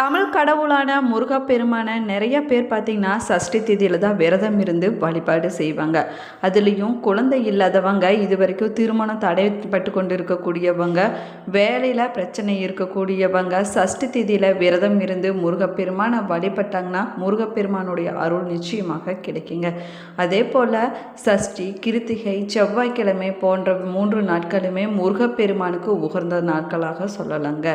தமிழ் கடவுளான முருகப்பெருமான நிறைய பேர் பார்த்திங்கன்னா சஷ்டி திதியில் தான் விரதம் இருந்து வழிபாடு செய்வாங்க. அதுலேயும் குழந்தை இல்லாதவங்க இது வரைக்கும் திருமணம் தடைப்பட்டு கொண்டு இருக்கக்கூடியவங்க வேலையில் பிரச்சனை இருக்கக்கூடியவங்க சஷ்டி திதியில் விரதம் இருந்து முருகப்பெருமானை வழிபட்டாங்கன்னா முருகப்பெருமானுடைய அருள் நிச்சயமாக கிடைக்குங்க. அதே போல் சஷ்டி கிருத்திகை செவ்வாய்க்கிழமை போன்ற மூன்று நாட்களுமே முருகப்பெருமானுக்கு உகந்த நாட்களாக சொல்லலாங்க.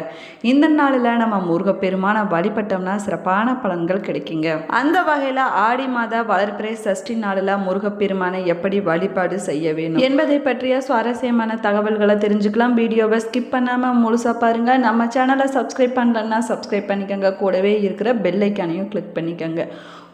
இந்த நாளில் நம்ம முருகப்பெருமான வழிபட்டோம்னா சிறப்பான பலன்கள் கிடைக்குங்க. அந்த வகையில் ஆடி மாத வளர்பிறை சஷ்டி நாளில் முருகப்பெருமானை எப்படி வழிபாடு செய்ய வேணும் என்பதை பற்றிய சுவாரஸ்யமான தகவல்களை தெரிஞ்சுக்கலாம். வீடியோவை ஸ்கிப் பண்ணாமல் முழுசாக பாருங்க. நம்ம சேனலை சப்ஸ்கிரைப் பண்ணலன்னா சப்ஸ்கிரைப் பண்ணிக்கோங்க. கூடவே இருக்கிற பெல் ஐக்கானையும் கிளிக் பண்ணிக்கோங்க.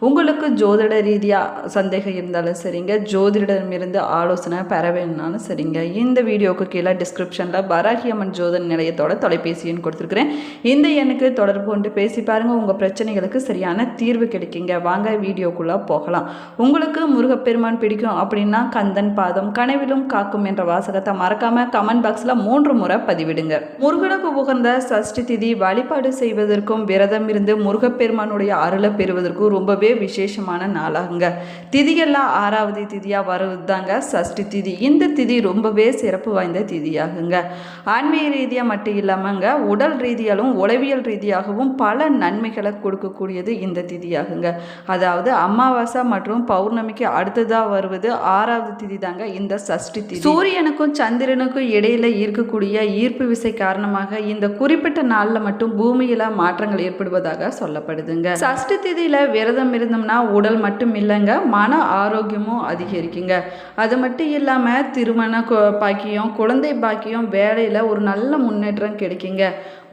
உங்களுக்கு ஜோதிட ரீதியாக சந்தேகம் இருந்தாலும் சரிங்க. ஜோதிடமிருந்து ஆலோசனை பெற வேணும்னாலும் சரிங்க. இந்த வீடியோவுக்கு கீழே டிஸ்கிரிப்ஷனில் வராகி அம்மன் ஜோதிட நிலையத்தோட தொலைபேசி எண் கொடுத்துருக்குறேன். இந்த எண்ணுக்கு தொடர்பு கொண்டு பேசி பாருங்கள் உங்கள் பிரச்சனைகளுக்கு சரியான தீர்வு கிடைக்குங்க. வாங்க வீடியோக்குள்ளே போகலாம். உங்களுக்கு முருகப்பெருமான் பிடிக்கும் அப்படின்னா கந்தன் பாதம் கனவிலும் காக்கும் என்ற வாசகத்தை மறக்காமல் கமெண்ட் பாக்ஸில் மூன்று முறை பதிவிடுங்க. முருகனுக்கு உகந்த சஷ்டி திதி வழிபாடு செய்வதற்கும் விரதம் இருந்து முருகப்பெருமானுடைய அருளை பெறுவதற்கும் ரொம்பவே விசேஷமான நாளாகுங்க. திதியெல்லாம் ஆறாவது திதியாக வருவது தாங்க சஷ்டி திதி. இந்த திதி ரொம்பவே சிறப்பு வாய்ந்த திதியாகுங்க. ஆன்மீக ரீதியாக மட்டும் இல்லாமங்க உடல் ரீதியாலும் உளவியல் ரீதியாகவும் பல நன்மைகளை கொடுக்கக்கூடியது இந்த திதியாகுங்க. அதாவது அமாவாசை மற்றும் பௌர்ணமிக்கு அடுத்ததாக வருவது ஆறாவது திதி தாங்க இந்த சஷ்டி திதி. சூரியனுக்கும் சந்திரனுக்கும் இடையில இருக்கக்கூடிய ஈர்ப்பு விசை காரணமாக இந்த குறிப்பிட்ட நாளில் மட்டும் பூமியில மாற்றங்கள் ஏற்படுவதாக சொல்லப்படுதுங்க. சஷ்டி திதியில விரதம் இருந்தோம்னா உடல் மட்டும் இல்லைங்க மன ஆரோக்கியமும் அதிகரிக்குங்க. அது மட்டும் இல்லாமல் திருமண பாக்கியம் குழந்தை பாக்கியம் வேலையில் ஒரு நல்ல முன்னேற்றம் கிடைக்குங்க.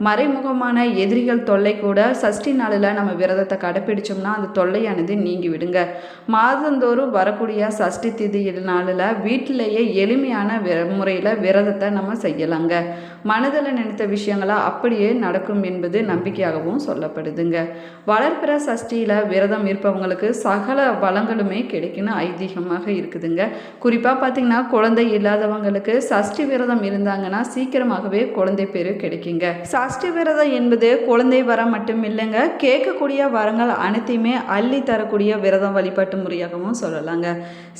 மறைமுகமான எதிரிகள் தொல்லை கூட சஷ்டி நாளில் நம்ம விரதத்தை கடைப்பிடிச்சோம்னா அந்த தொல்லையானது நீங்கி விடுங்க. மாதந்தோறும் வரக்கூடிய சஷ்டி திதி நாளில் வீட்டிலேயே எளிமையான முறையில் விரதத்தை நம்ம செய்யலாங்க. மனதில் நினைத்த விஷயங்களா அப்படியே நடக்கும் என்பது நம்பிக்கையாகவும் சொல்லப்படுதுங்க. வளர்பிற சஷ்டியில் விரதம் இருப்பவங்களுக்கு சகல வளங்களுமே கிடைக்குன்னு ஐதீகமாக இருக்குதுங்க. குறிப்பாக பார்த்தீங்கன்னா குழந்தை இல்லாதவங்களுக்கு சஷ்டி விரதம் இருந்தாங்கன்னா சீக்கிரமாகவே குழந்தை பேர் கிடைக்குங்க. சஷ்டி விரதம் என்பது குழந்தை வரம் மட்டும் இல்லைங்க கேட்கக்கூடிய வரங்கள் அனைத்தையுமே அள்ளி தரக்கூடிய விரதம் வழிபாட்டு முறையாகவும் சொல்லலாங்க.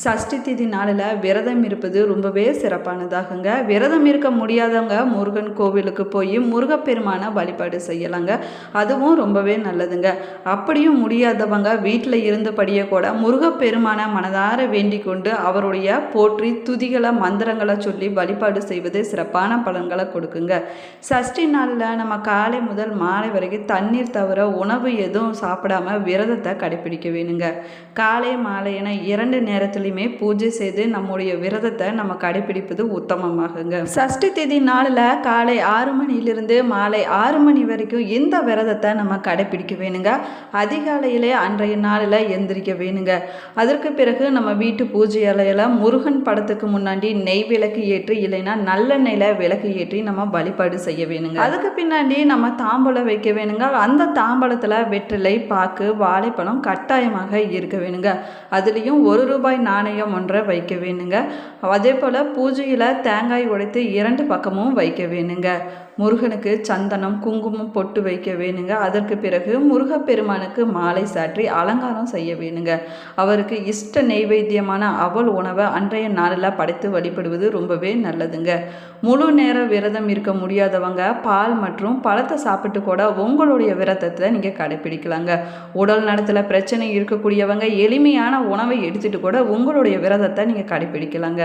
சஷ்டி திதி நாளில் விரதம் இருப்பது ரொம்பவே சிறப்பானதாகுங்க. விரதம் இருக்க முடியாதவங்க முருகன் கோவிலுக்கு போய் முருகப்பெருமானை வழிபாடு செய்யலாங்க. அதுவும் ரொம்பவே நல்லதுங்க. அப்படியும் முடியாதவங்க வீட்டில் இருந்தபடியே கூட முருகப்பெருமானை மனதார வேண்டிக் கொண்டு அவருடைய போற்றி துதிகளை மந்திரங்களை சொல்லி வழிபாடு செய்வது சிறப்பான பலன்களை கொடுக்குங்க. சஷ்டி நாளில் நம்ம காலை முதல் மாலை வரைக்கும் தண்ணீர் தவிர உணவு எதுவும் சாப்பிடாம விரதத்தை கடைபிடிக்க வேணுங்க. காலை மாலை என இரண்டு நேரத்துலையுமே பூஜை செய்து நம்முடைய விரதத்தை நம்ம கடைபிடிப்பது உத்தமமாகுங்க. சஷ்டி தேதி நாளில் காலை ஆறு மணியிலிருந்து மாலை ஆறு மணி வரைக்கும் இந்த விரதத்தை நம்ம கடைப்பிடிக்க வேணுங்க அதிகாலையிலே அன்றைய நாளில் எந்திரிக்க வேணுங்க. அதற்கு பிறகு நம்ம வீட்டு பூஜை அலையில் முருகன் படத்துக்கு முன்னாடி நெய் விளக்கு ஏற்றி இல்லைன்னா நல்லெண்ணெயில் விளக்கு ஏற்றி நம்ம வழிபாடு செய்ய வேணுங்க. அதுக்கு பின்னாடி நம்ம தாம்பூலம் வைக்க வேணுங்க. அந்த தாம்பூலத்தில் வெற்றிலை பாக்கு வாழைப்பழம் கட்டாயமாக இருக்க வேணுங்க. அதுலேயும் ஒரு ரூபாய் நாணயம் ஒன்றை வைக்க வேணுங்க. அதே போல் பூஜையில் தேங்காய் உடைத்து இரண்டு பக்கமும் வைக்க வேணுங்க. முருகனுக்கு சந்தனம் குங்குமம் பொட்டு வைக்க வேணுங்க. அதற்கு பிறகு முருகப்பெருமானுக்கு மாலை சாற்றி அலங்காரம் செய்ய வேணுங்க. அவருக்கு இஷ்ட நெய்வேத்தியமான அவல் உணவை அன்றைய நாளில் படைத்து வழிபடுவது ரொம்பவே நல்லதுங்க. முழு நேர விரதம் இருக்க முடியாதவங்க பால் மற்றும் பழத்தை சாப்பிட்டு கூட உங்களுடைய விரதத்தை நீங்கள் கடைப்பிடிக்கலாங்க. உடல் நலத்தில் பிரச்சனை இருக்கக்கூடியவங்க எளிமையான உணவை எடுத்துட்டு கூட உங்களுடைய விரதத்தை நீங்கள் கடைப்பிடிக்கலாங்க.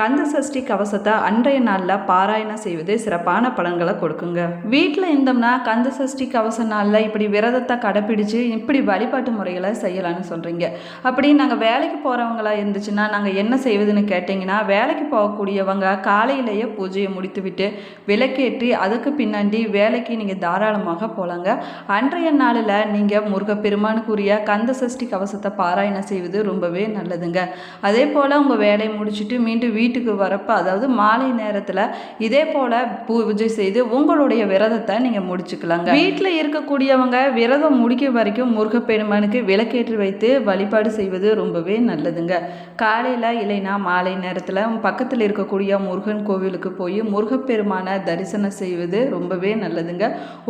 கந்த சஷ்டி கவசத்தை அன்றைய நாளில் பாராயணம் செய்வது சிறப்பான பலன்களை கொடுக்குங்க. வீட்டில் இருந்தோம்னா கந்த சஷ்டி கவச நாளில் இப்படி விரதத்தை கடைப்பிடிச்சு இப்படி வழிபாட்டு முறைகளை செய்யலாம்னு சொல்கிறீங்க அப்படி நாங்கள் வேலைக்கு போகிறவங்களா இருந்துச்சுன்னா நாங்கள் என்ன செய்வதுன்னு கேட்டிங்கன்னா வேலைக்கு போகக்கூடியவங்க காலையிலேயே பூஜையை முடித்துவிட்டு விளக்கேற்றி அதுக்கு பின்னாடி வேலைக்கு நீங்கள் தாராளமாக போகலாங்க அன்றைய நாளில் நீங்கள் முருகப்பெருமானுக்குரிய கந்த சஷ்டி கவசத்தை பாராயணம் செய்வது ரொம்பவே நல்லதுங்க. அதே போல் உங்கள் வேலையை முடிச்சுட்டு மீண்டும் வீட்டுக்கு வரப்போ அதாவது மாலை நேரத்தில் இதே போல் பூஜை செய்து உங்களுடைய விரதத்தை நீங்கள் முடிச்சுக்கலாங்க. வீட்டில் இருக்கக்கூடியவங்க விரதம் முடிக்க வரைக்கும் முருகப்பெருமானுக்கு விளக்கேற்றி வைத்து வழிபாடு செய்வது ரொம்பவே நல்லதுங்க. காலையில் இல்லைன்னா மாலை நேரத்தில் பக்கத்தில் இருக்கக்கூடிய முருகன் கோவிலுக்கு போய் முருகப்பெருமானை தரிசனம் செய்வது ரொம்பவே நல்லதுங்க.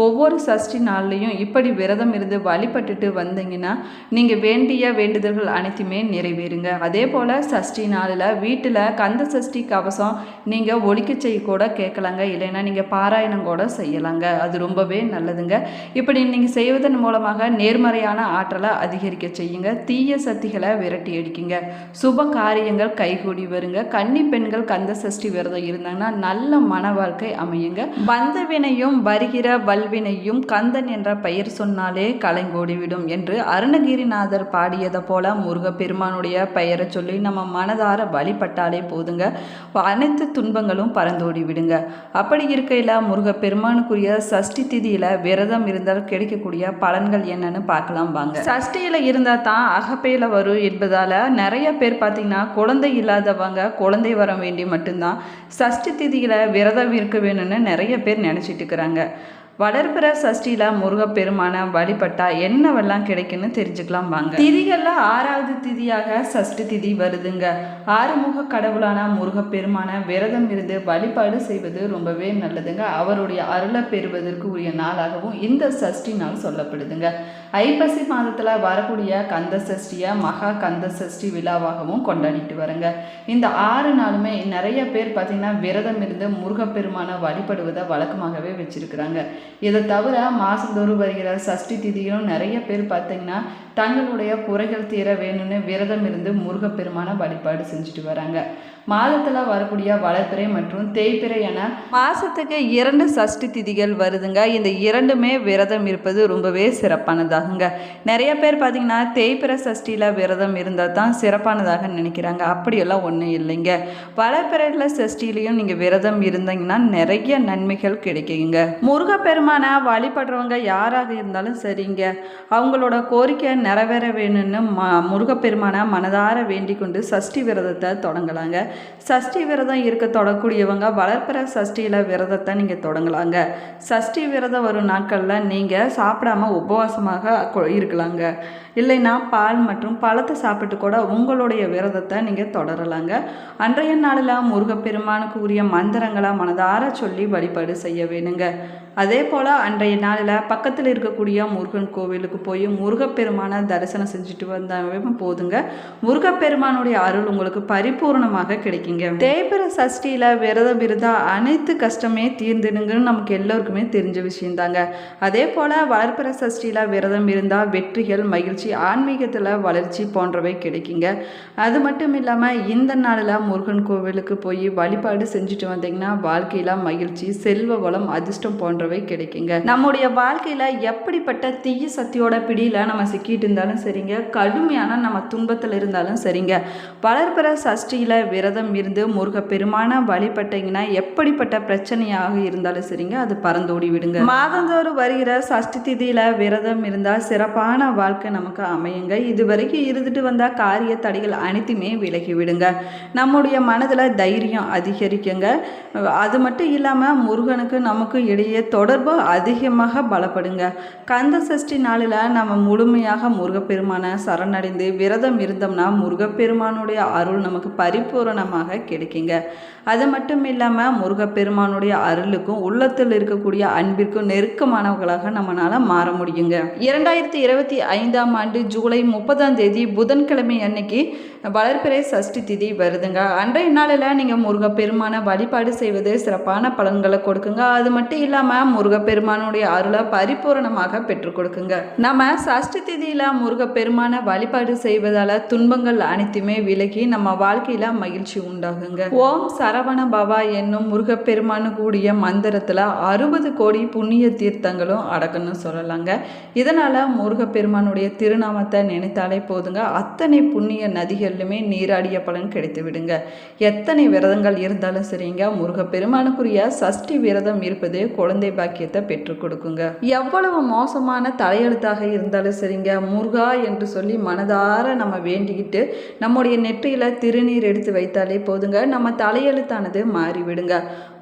ஒவ்வொரு சஷ்டி நாள்லையும் இப்படி விரதம் இருந்து வழிபட்டுட்டு வந்தீங்கன்னா நீங்கள் வேண்டிய வேண்டுதல்கள் அனைத்துமே நிறைவேறுங்க. அதே போல் சஷ்டி நாளில் வீட்டில் கந்த சஷ்டி கவசம் நீங்கள் ஒழிக்க செய்ய கூட கேட்கலாங்க. இல்லைன்னா நீங்கள் பாராயணம் கூட செய்யலாங்க. அது ரொம்பவே நல்லதுங்க. இப்படி நீங்கள் செய்வதன் மூலமாக நேர்மறையான ஆற்றலை அதிகரிக்க செய்யுங்க. தீய சக்திகளை விரட்டி அடிக்குங்க. சுப காரியங்கள் கைகூடி வருங்க. கன்னி பெண்கள் கந்த சஷ்டி விரதம் இருந்தாங்கன்னா நல்ல மன வாழ்க்கை அமையுங்க. வந்தவினையும் வருகிற வல்வினையும் கந்தன் என்ற பெயர் சொன்னாலே கலைங்கோடிவிடும் என்று அருணகிரிநாதர் பாடியதை போல முருகப்பெருமானுடைய பெயரை சொல்லி நம்ம மனதார வழிபட்டாலே போதுங்க. அனைத்து துன்பங்களும் பறந்தோடி விடுங்க அப்படி இருக்கையில் முருகப்பெருமானுக்குரிய சஷ்டி திதியில் விரதம் இருந்தால் கிடைக்கக்கூடிய பலன்கள் என்னன்னு பார்க்கலாம் வாங்க. சஷ்டியில் இருந்தால் தான் அகப்பையில் வரும் என்பதால் நிறைய பேர் பார்த்தீங்கன்னா குழந்தை இல்லாதவங்க குழந்தை வர வேண்டி மட்டும்தான் சஷ்டி திதியில் விரதம் இருக்க வேணும்னு நிறைய பேர் நினச்சிட்டு இருக்கிறாங்க. வளர்பிற சஷ்டியில் முருகப்பெருமான வழிபட்டா என்னவெல்லாம் கிடைக்குன்னு தெரிஞ்சுக்கலாம் வாங்க. திதிகளில் ஆறாவது திதியாக சஷ்டி திதி வருதுங்க. ஆறுமுக கடவுளான முருகப்பெருமான விரதம் இருந்து வழிபாடு செய்வது ரொம்பவே நல்லதுங்க. அவருடைய அருளை பெறுவதற்கு உரிய நாளாகவும் இந்த சஷ்டி நாள் சொல்லப்படுதுங்க. ஐப்பசி மாதத்தில் வரக்கூடிய கந்த சஷ்டியை மகா கந்த சஷ்டி விழாவாகவும் கொண்டாடிட்டு வரங்க. இந்த ஆறு நாளுமே நிறைய பேர் பார்த்திங்கன்னா விரதம் இருந்து முருகப்பெருமானை வழிபடுவதை வழக்கமாகவே வச்சிருக்கிறாங்க. இதை தவிர மாதந்தோறும் வருகிற சஷ்டி திதியும் நிறைய பேர் பார்த்தீங்கன்னா தங்களுடைய குறைகள் தீர வேணும்னு விரதம் இருந்து முருகப்பெருமான வழிபாடு செஞ்சுட்டு வராங்க. மாதத்தில் வரக்கூடிய வளர்ப்பிறை மற்றும் தேய்பிறை என மாதத்துக்கு இரண்டு சஷ்டி திதிகள் வருதுங்க. இந்த இரண்டுமே விரதம் இருப்பது ரொம்பவே சிறப்பானதாகுங்க. நிறைய பேர் பார்த்தீங்கன்னா தேய்பிறை சஷ்டியில் விரதம் இருந்தால் தான் சிறப்பானதாக நினைக்கிறாங்க. அப்படியெல்லாம் ஒன்றும் இல்லைங்க. வளர்ப்பிறையில் சஷ்டிலையும் நீங்கள் விரதம் இருந்தீங்கன்னா நிறைய நன்மைகள் கிடைக்குங்க. முருகப்பெருமான வழிபடுறவங்க யாராக இருந்தாலும் சரிங்க. அவங்களோட கோரிக்கை நிறைவேற வேணும்னு ம முருகப்பெருமானை மனதார வேண்டிக் கொண்டு சஷ்டி விரதத்தை தொடங்கலாங்க. சஷ்டி விரதம் இருக்க தொடக்கூடியவங்க வளர்ப்பிற சஷ்டியில் விரதத்தை நீங்கள் தொடங்கலாங்க. சஷ்டி விரதம் வரும் நாட்களில் நீங்கள் சாப்பிடாம உபவாசமாக கொ- இருக்கலாங்க. இல்லைன்னா பால் மற்றும் பழத்தை சாப்பிட்டு கூட உங்களுடைய விரதத்தை நீங்கள் தொடரலாங்க. அன்றைய நாளில் முருகப்பெருமானுக்கு உரிய மந்திரங்களை மனதார சொல்லி வழிபாடு செய்ய வேணுங்க. அதே போல் அன்றைய நாளில் பக்கத்தில் இருக்கக்கூடிய முருகன் கோவிலுக்கு போய் முருகப்பெருமானை தரிசனம் செஞ்சுட்டு வந்தாவே போதுங்க. முருகப்பெருமானுடைய அருள் உங்களுக்கு பரிபூர்ணமாக கிடைக்குங்க. தேய்பிர சஷ்டியில் விரதம் இருந்தால் அனைத்து கஷ்டமே தீர்ந்துடுங்கன்னு நமக்கு எல்லோருக்குமே தெரிஞ்ச விஷயந்தாங்க. அதே போல் வளர்ப்பிற சஷ்டியில் விரதம் இருந்தால் வெற்றிகள் மகிழ்ச்சி ஆன்மீகத்தில் வளர்ச்சி போன்றவை கிடைக்குங்க. அது மட்டும் இல்லாமல் இந்த நாளில் முருகன் கோவிலுக்கு போய் வழிபாடு செஞ்சுட்டு வந்தீங்கன்னா வாழ்க்கையில் மகிழ்ச்சி செல்வ வளம் அதிர்ஷ்டம் போன்ற போன்றவை கிடைக்குங்க. நம்முடைய வாழ்க்கையில் எப்படிப்பட்ட தீய சக்தியோட பிடியில் நம்ம சிக்கிட்டு இருந்தாலும் சரிங்க கடுமையான நம்ம துன்பத்தில் இருந்தாலும் சரிங்க. வளர்பிற சஷ்டியில் விரதம் இருந்து முருகப்பெருமான வழிபட்டீங்கன்னா எப்படிப்பட்ட பிரச்சனையாக இருந்தாலும் சரிங்க அது பறந்தோடி விடுங்க. மாதந்தோறும் வருகிற சஷ்டி திதியில் விரதம் இருந்தால் சிறப்பான வாழ்க்கை நமக்கு அமையுங்க. இது வரைக்கும் இருந்துட்டு வந்தால் காரிய தடைகள் அனைத்துமே விலகி விடுங்க. நம்முடைய மனதில் தைரியம் அதிகரிக்குங்க. அது மட்டும் இல்லாமல் முருகனுக்கு நமக்கு இடையே தொடர்பு அதிகமாக பலப்படுங்க. கந்த சஷ்டி நாளில் நம்ம முழுமையாக முருகப்பெருமானை சரணடைந்து விரதம் இருந்தோம்னா முருகப்பெருமானுடைய அருள் நமக்கு பரிபூரணமாக கிடைக்குங்க. அது மட்டும் இல்லாமல் முருகப்பெருமானுடைய அருளுக்கும் உள்ளத்தில் இருக்கக்கூடிய அன்பிற்கும் நெருக்கமானவர்களாக நம்மளால் மாற முடியுங்க. இரண்டாயிரத்தி இருபத்தி ஐந்தாம் ஆண்டு ஜூலை முப்பதாம் தேதி புதன்கிழமை அன்னைக்கு வளர்பிறை சஷ்டி திதி வருதுங்க. அன்றைய நாளில் நீங்கள் முருகப்பெருமானை வழிபாடு செய்வது சிறப்பான பலன்களை கொடுக்குங்க. அது மட்டும் இல்லாமல் முருகப்பெருமானுடைய அருளை பரிபூரணமாக பெற்றுக் கொடுக்குங்க. நம்ம சஷ்டி திதியில் முருகப்பெருமானை வழிபாடு செய்வதால் துன்பங்கள் அனைத்துமே விலகி நம்ம வாழ்க்கையில் மகிழ்ச்சி உண்டாகுங்க. ஓம் சரவண பவா என்னும் முருகப்பெருமானு கூடிய மந்திரத்தில் அறுபது கோடி புண்ணிய தீர்த்தங்களும் அடக்குன்னு சொல்லலாங்க. இதனால் முருகப்பெருமானுடைய திருநாமத்தை நினைத்தாலே போதுங்க. அத்தனை புண்ணிய நதிகளிலுமே நீராடிய பலன் கிடைத்து விடுங்க. எத்தனை விரதங்கள் இருந்தாலும் சரிங்க. முருகப்பெருமானுக்குரிய சஷ்டி விரதம் இருப்பது குழந்தை பாக்கியத்தை பெற்றுக் கொடுக்குங்க. எவ்வளவு மோசமான தலையெழுத்தாக இருந்தாலும் சரிங்க. முருகா என்று சொல்லி மனதார நம்ம வேண்டிக்கிட்டு நம்முடைய நெற்றியில் திருநீர் எடுத்து வைத்தாலே போதுங்க. நம்ம தலையெழுத்தானது மாறிவிடுங்க.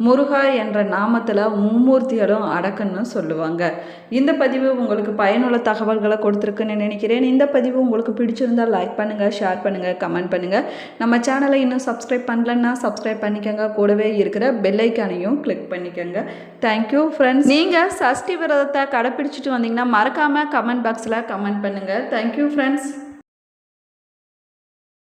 முருகா என்ற நாமத்தில் மும்மூர்த்திகளும் அடக்கன்னு சொல்லுவாங்க. இந்த பதிவு உங்களுக்கு பயனுள்ள தகவல்களை கொடுத்துருக்குன்னு நினைக்கிறேன். இந்த பதிவு உங்களுக்கு பிடிச்சிருந்தால் லைக் பண்ணுங்கள் ஷேர் பண்ணுங்கள் கமெண்ட் பண்ணுங்கள் நம்ம சேனலை இன்னும் சப்ஸ்கிரைப் பண்ணலன்னா சப்ஸ்கிரைப் பண்ணிக்கோங்க. கூடவே இருக்கிற பெல்லைக்கானையும் கிளிக் பண்ணிக்கோங்க. தேங்க்யூ ஃப்ரெண்ட்ஸ் நீங்கள் சஷ்டி விரதத்தை கடைப்பிடிச்சிட்டு வந்தீங்கன்னா மறக்காமல் கமெண்ட் பாக்ஸில் கமெண்ட் பண்ணுங்கள் தேங்க்யூ ஃப்ரெண்ட்ஸ்